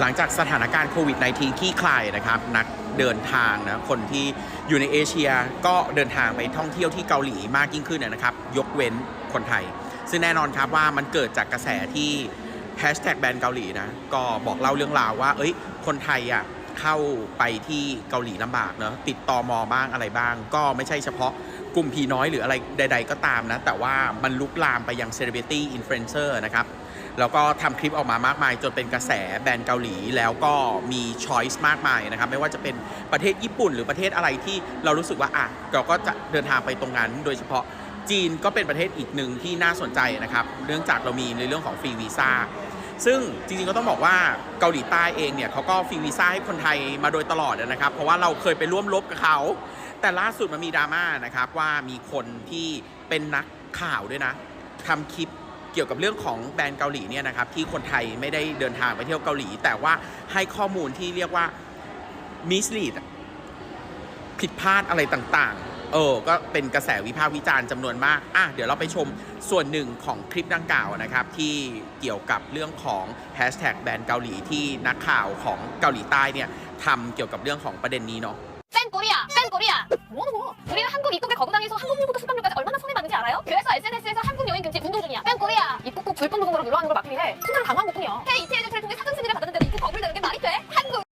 หลังจากสถานการณ์โควิด -19 ขี้คลายนะครับ นักเดินทางนะคนที่อยู่ในเอเชียก็เดินทางไปท่องเที่ยวที่เกาหลีมากยิ่งขึ้นนะครับ ยกเว้นคนไทย ซึ่งแน่นอนครับว่ามันเกิดจากกระแสที่แฮชแท็กแบนเกาหลีนะก็บอกเล่าเรื่องราวว่า เอ้ยคนไทยอะ เข้าไปที่เกาหลีลำบากเนอะติดตอมอบ้างอะไรบ้าง ก็ไม่ใช่เฉพาะกลุ่มผีน้อยหรืออะไรใด ๆ ก็ตามนะ แต่ว่ามันลุกลามไปยังเซเลบริตี้อินฟลูเอนเซอร์นะครับ แล้วก็ทำคลิปออกมามากมาย จนเป็นกระแสแบรนด์เกาหลี แล้วก็มีช้อยส์มากมายนะครับ ไม่ว่าจะเป็นประเทศญี่ปุ่นหรือประเทศอะไรที่เรารู้สึกว่าอะเราก็จะเดินทางไปตรงนั้นโดยเฉพาะ จีนก็เป็นประเทศอีกหนึ่งที่น่าสนใจนะครับ เนื่องจากเรามีในเรื่องของฟรีวีซ่า ซึ่งจริงๆก็ต้องบอกว่าเกาหลีใต้เองเนี่ยเขาก็ฟรีวีซ่าให้คนไทยมาโดยตลอดนะครับ เพราะว่าเราเคยไปร่วมรบกับเขา แต่ล่าสุดมันมีดราม่านะครับว่ามีคนที่เป็นนักข่าวด้วยนะทำคลิปเกี่ยวกับเรื่องของแบรนด์เกาหลีเนี่ยนะครับที่คนไทยไม่ได้เดินทางไปเที่ยวเกาหลี แต่ว่าให้ข้อมูลที่เรียกว่ามิสลีดผิดพลาดอะไรต่างๆ เออ ก็เป็นกระแสวิพากษ์วิจารณ์จำนวนมาก อ่ะ เดี๋ยวเราไปชมส่วนหนึ่งของคลิปดังกล่าวนะครับ ที่เกี่ยวกับเรื่องของแฮชแท็กแบรนด์เกาหลีที่นักข่าวของเกาหลีใต้เนี่ยทำเกี่ยวกับเรื่องของประเด็นนี้เนาะ 뺀 꼬리야 뺀 꼬리야 뭐는 뭐 우리는 한국 입국에 거부당해서 항공료부터 숙박료까지 얼마나 손해받는지 알아요? 그래서 SNS에서 한국 여행 금지 운동 중이야 뺀 꼬리야 입국 후 불법 노동으로 늘어나는 걸 막기 위해 순찰을 강화한 것뿐이야 해외